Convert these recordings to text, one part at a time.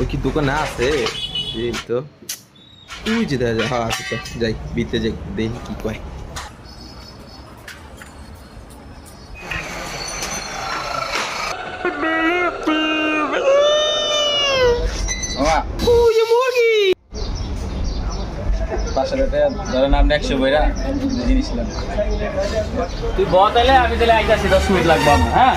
ওই কি দোকানে আছে? এই তো। তুই যে দেখা যায় হ্যাঁ আছে তো। যাই বিতে যাই দেখি কি কয়। ধরেন আপনি একশো বইরা জিনিস তুই ব তাহলে আমি তাহলে আইতাছি দশ মিনিট লাগবো আমার হ্যাঁ?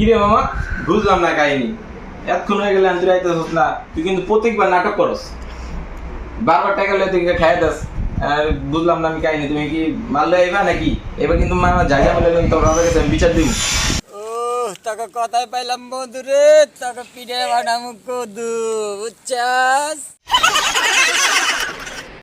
কি রে মামা? বুঝলাম না কাহিনী। এতক্ষণ হয়ে গেলে আন্তরিক আইতেছ না। তুই কিন্তু প্রত্যেকবার নাটক করস। বারবার টাকা লয়ে তুই খাই দাস। আর বুঝলাম না আমি কাহিনী। তুমি কি মারলে আইবা নাকি? এবার কিন্তু মামা জায়গা বলে তোর আমার কাছে আমি বিচার দিব। তোকে কথাই পাইলাম বন্ধু রে। তোকে পিঠে বানামু কদু, বুঝছাস?